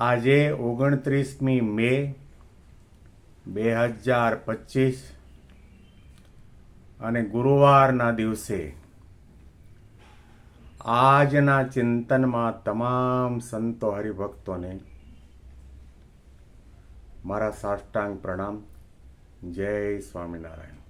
આજે ઓગણત્રીસમી મે, બે હજાર પચીસ, અને ગુરુવારના દિવસે આજના ચિંતનમાં તમામ સંતો હરિભક્તોને મારા સાષ્ટાંગ પ્રણામ. જય સ્વામિનારાયણ.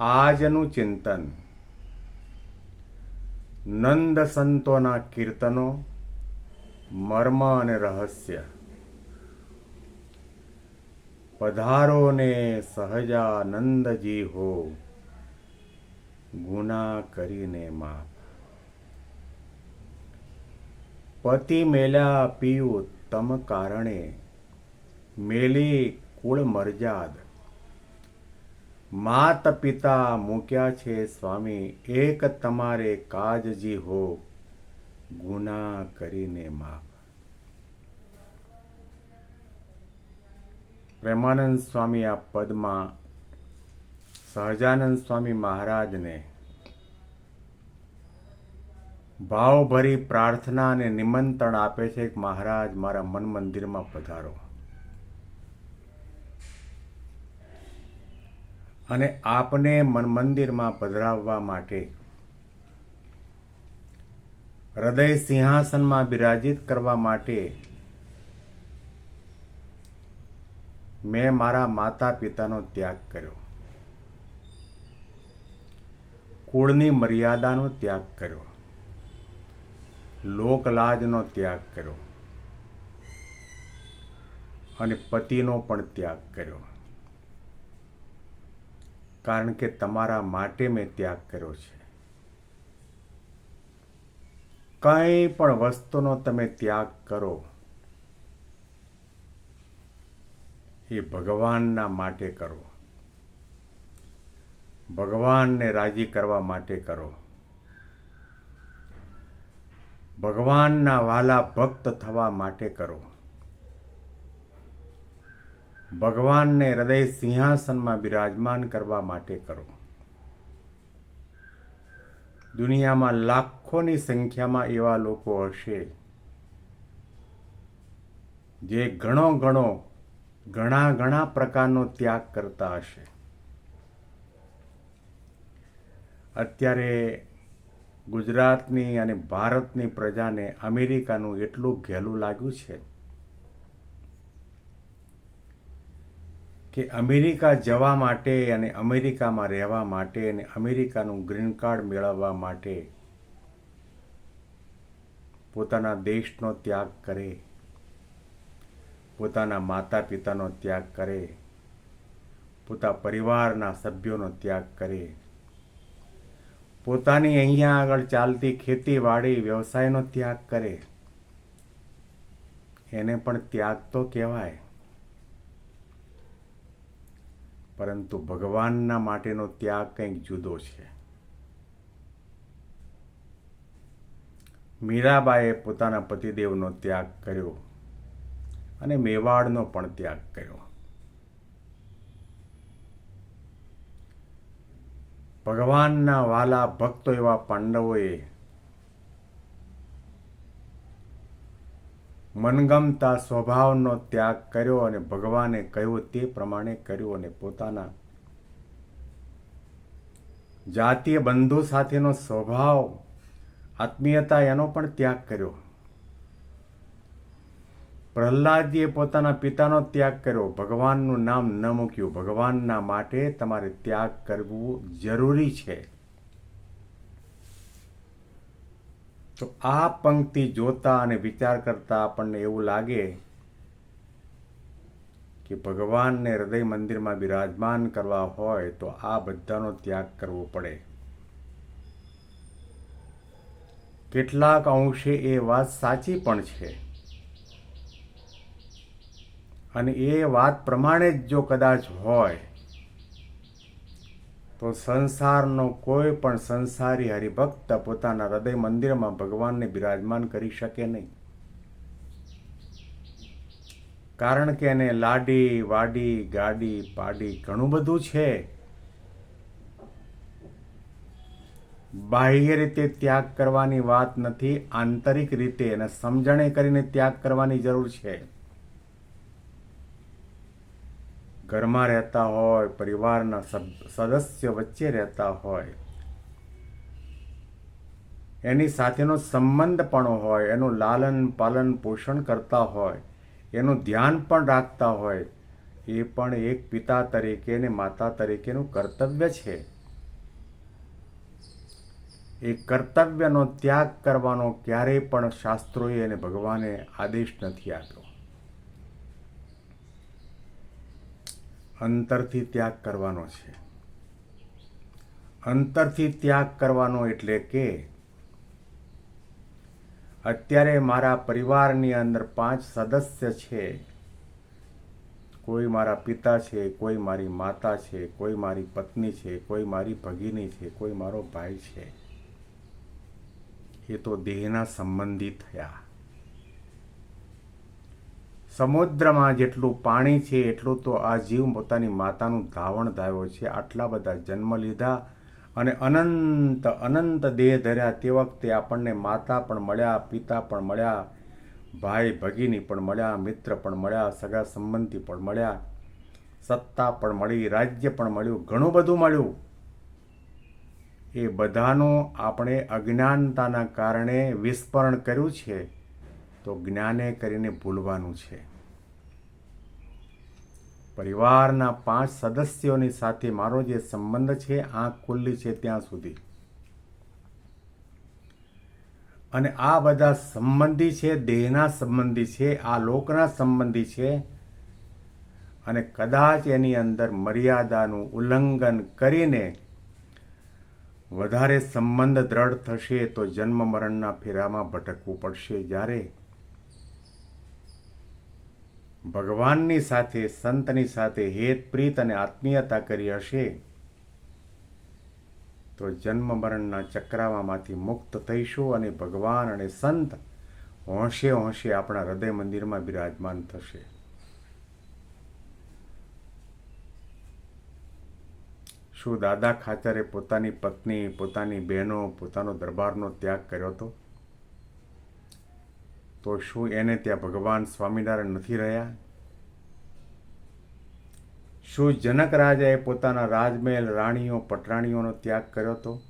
આજનું ચિંતન નંદ સંતોના કીર્તનો મર્મ અને રહસ્ય. પધારો ને સહજાનંદજી હો, ગુના કરીને માફ. પતિ મેલ્યા પીયું તમ કારણે, મેલી કુળ મરજાદ. માત પિતા મૂક્યા છે સ્વામી, એક તમારે કાજજી હો. ગુના કરીને માફ. પ્રેમાનંદ સ્વામી આ પદમાં સહજાનંદ સ્વામી મહારાજને ભાવભરી પ્રાર્થના અને નિમંત્રણ આપે છે કે મહારાજ મારા મન મંદિરમાં પધારો. અને આપને મન મંદિરમાં પધરાવવા માટે હૃદય સિંહાસનમાં બિરાજિત કરવા માટે મેં મારા માતા પિતાનો ત્યાગ કર્યો. કુળની મર્યાદાનો ત્યાગ કર્યો. લોકલાજનો ત્યાગ કર્યો. અને પતિનો પણ ત્યાગ કર્યો. કારણ કે તમારા માટે મેં ત્યાગ કર્યો છે. કંઈ પણ વસ્તુનો તમે ત્યાગ કરો, એ ભગવાનના માટે કરો. ભગવાનને રાજી કરવા માટે કરો. ભગવાનના વાલા ભક્ત થવા માટે કરો. ભગવાનને હૃદય સિંહાસનમાં બિરાજમાન કરવા માટે કરો. દુનિયામાં લાખોની સંખ્યામાં એવા લોકો હશે જે ઘણો ઘણો, ઘણા ઘણા પ્રકારનો ત્યાગ કરતા હશે. અત્યારે ગુજરાતની અને ભારતની પ્રજાને અમેરિકાનું એટલું ઘેલું લાગ્યું છે કે અમેરિકા જવા માટે અને અમેરિકામાં રહેવા માટે અને અમેરિકાનું ગ્રીન કાર્ડ મેળવવા માટે પોતાના દેશનો ત્યાગ કરે. પોતાના માતા પિતાનો ત્યાગ કરે. પોતા પરિવારના સભ્યોનો ત્યાગ કરે. પોતાની અહીંયા આગળ ચાલતી ખેતીવાડી, વ્યવસાયનો ત્યાગ કરે. એને પણ ત્યાગ તો કહેવાય. પરંતુ ભગવાનના માટેનો ત્યાગ કંઈક જુદો છે. મીરાબાએ પોતાના પતિદેવનો ત્યાગ કર્યો અને મેવાડનો પણ ત્યાગ કર્યો. ભગવાનના વાલા ભક્તો એવા પાંડવોએ મનગમતા સ્વભાવનો ત્યાગ કર્યો અને ભગવાને કહ્યું તે પ્રમાણે કર્યું અને પોતાના જાતીય બંધુ સાથેનો સ્વભાવ આત્મીયતા એનો પણ ત્યાગ કર્યો. પ્રહલાદજીએ પોતાના પિતાનો ત્યાગ કર્યો. ભગવાનનું નામ ન મૂક્યું. ભગવાનના માટે તમારે ત્યાગ કરવું જરૂરી છે. તો આ પંક્તિ જોતા અને વિચાર કરતા આપણને એવું લાગે કે ભગવાનને હૃદય મંદિરમાં બિરાજમાન કરવા હોય તો આ બધાનો ત્યાગ કરવો પડે. કેટલાક અંશે એ વાત સાચી પણ છે. અને એ વાત પ્રમાણે જ જો કદાચ હોય, તો સંસારનો કોઈ પણ સંસારી હરિભક્ત પોતાના હૃદય મંદિરમાં ભગવાનને બિરાજમાન કરી શકે નહીં. કારણ કે એને લાડી, વાડી, ગાડી, પાડી ઘણું બધું છે. બાહ્ય રીતે ત્યાગ કરવાની વાત નથી, આંતરિક રીતે અને સમજણે કરીને ત્યાગ કરવાની જરૂર છે. ઘરમાં રહેતા હોય, પરિવારના સદસ્ય વચ્ચે રહેતા હોય, એની સાથેનો સંબંધ પણ હોય, એનું લાલન પાલન પોષણ કરતા હોય, એનું ધ્યાન પણ રાખતા હોય, એ પણ એક પિતા તરીકે ને માતા તરીકેનું કર્તવ્ય છે. એ કર્તવ્યનો ત્યાગ કરવાનો ક્યારેય પણ શાસ્ત્રોએ અને ભગવાને આદેશ નથી આપ્યો. અંતરથી ત્યાગ કરવાનો છે. અંતરથી ત્યાગ કરવાનો એટલે કે અત્યારે મારા પરિવારની અંદર પાંચ સદસ્ય છે. કોઈ મારા પિતા છે, કોઈ મારી માતા છે, કોઈ મારી પત્ની છે, કોઈ મારી ભગીની છે, કોઈ મારો ભાઈ છે. એ તો દેહના સંબંધી થયા. સમુદ્રમાં જેટલું પાણી છે, એટલું તો આ જીવ પોતાની માતાનું ધાવણ ધાવ્યો છે. આટલા બધા જન્મ લીધા અને અનંત અનંત દેહ ધર્યા. તે વખતે આપણને માતા પણ મળ્યા, પિતા પણ મળ્યા, ભાઈ ભગીની પણ મળ્યા, મિત્ર પણ મળ્યા, સગા સંબંધી પણ મળ્યા, સત્તા પણ મળી, રાજ્ય પણ મળ્યું, ઘણું બધું મળ્યું. એ બધાનું આપણે અજ્ઞાનતાના કારણે વિસ્મરણ કર્યું છે, તો જ્ઞાને કરીને ભૂલવાનું છે. પરિવારના પાંચ સદસ્યોની સાથે મારો જે સંબંધ છે, આંખ ખુલ્લી છે ત્યાં સુધી. અને આ બધા સંબંધી છે, દેહના સંબંધી છે, આ લોકના સંબંધી છે, અને કદાચ એની અંદર મર્યાદાનું ઉલ્લંઘન કરીને વધારે સંબંધ દ્રઢ થશે તો જન્મ મરણના ફેરામાં ભટકવું પડશે. જ્યારે ભગવાનની સાથે, સંતની સાથે હેત, પ્રીત અને આત્મીયતા કરી હશે, તો જન્મ મરણના ચક્રાવામાંથી મુક્ત થઈશું અને ભગવાન અને સંત હોંશે હોંશે આપણા હૃદય મંદિરમાં બિરાજમાન થશે. શું દાદા ખાચરે પોતાની પત્ની, પોતાની બહેનો, પોતાનો દરબારનો ત્યાગ કર્યો હતો? તો શું એને ત્યાં ભગવાન સ્વામિનારાયણ નથી રહ્યા? શું જનક રાજાએ પોતાના રાજમહેલ રાણીઓ, પટરાણીઓનો ત્યાગ કર્યો હતો?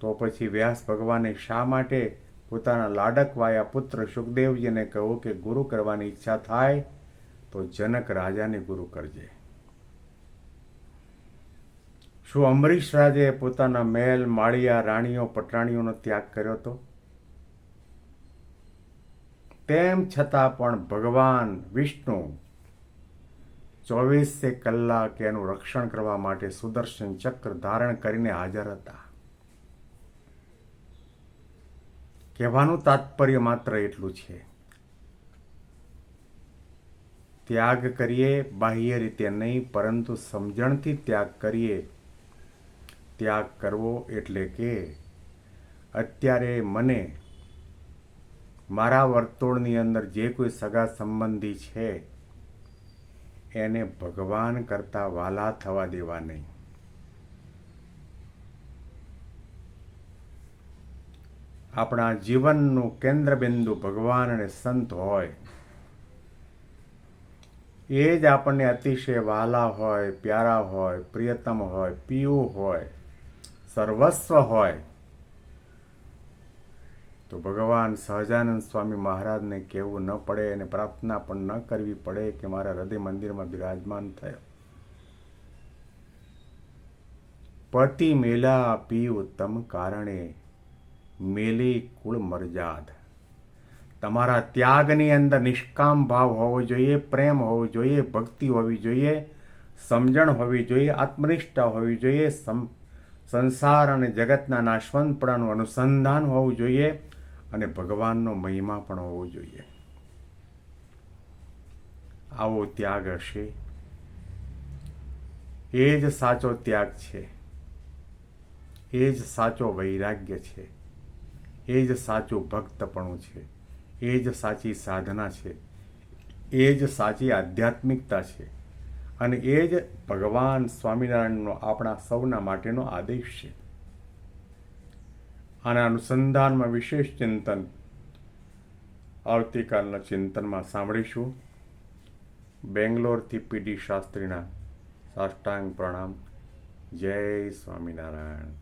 તો પછી વ્યાસ ભગવાને શા માટે પોતાના લાડકવાયા પુત્ર સુખદેવજીને કહ્યું કે ગુરુ કરવાની ઈચ્છા થાય? તો જનક રાજાને ગુરુ કરજે. શું અમરીશ રાજે પોતાના મહેલ, માળિયા, રાણીઓ, પટરાણીઓનો ત્યાગ કર્યો હતો? તેમ છતાં પણ ભગવાન વિષ્ણુ ચોવીસે કલાક એનું રક્ષણ કરવા માટે સુદર્શન ચક્ર ધારણ કરીને હાજર હતા. કહેવાનું તાત્પર્ય માત્ર એટલું છે ત્યાગ કરીએ, બાહ્ય રીતે નહીં, પરંતુ સમજણથી ત્યાગ કરીએ. ત્યાગ કરવો એટલે કે, અત્યારે મને મારા વર્તુળની અંદર જે કોઈ સગા સંબંધી છે, એને ભગવાન કરતાં વાલા થવા દેવા નહીં. આપણા જીવનનું કેન્દ્રબિંદુ ભગવાન અને સંત હોય. એ જ આપણને અતિશય વાલા હોય, પ્યારા હોય, પ્રિયતમ હોય, પીયું હોય, સર્વસ્વ હોય. તો ભગવાન સહજાનંદ સ્વામી મહારાજને કહેવું ન પડે અને પ્રાર્થના પણ ન કરવી પડે કે મારા હૃદય મંદિરમાં બિરાજમાન થયો. પતિ મેલા પી ઉત્તમ કારણે મેલી કુળ મરજાદ. તમારા ત્યાગની અંદર નિષ્કામ ભાવ હોવો જોઈએ, પ્રેમ હોવો જોઈએ, ભક્તિ હોવી જોઈએ, સમજણ હોવી જોઈએ, આત્મનિષ્ઠા હોવી જોઈએ સંસાર અને જગતના નાશવંતપણાનું અનુસંધાન હોવું જોઈએ અને ભગવાનનો મહિમા પણ હોવો જોઈએ. આવો ત્યાગ હશે. એ જ સાચો ત્યાગ છે. એ જ સાચો વૈરાગ્ય છે. એ જ સાચું ભક્તપણું છે. એ જ સાચી સાધના છે. એ જ સાચી આધ્યાત્મિકતા છે. અને એ જ ભગવાન સ્વામિનારાયણનો આપણા સૌના માટેનો આદેશ છે. આના અનુસંધાનમાં વિશેષ ચિંતન આવતીકાલના ચિંતનમાં સાંભળીશું. બેંગ્લોરથી પીડી શાસ્ત્રીના સાષ્ટાંગ પ્રણામ. જય સ્વામિનારાયણ.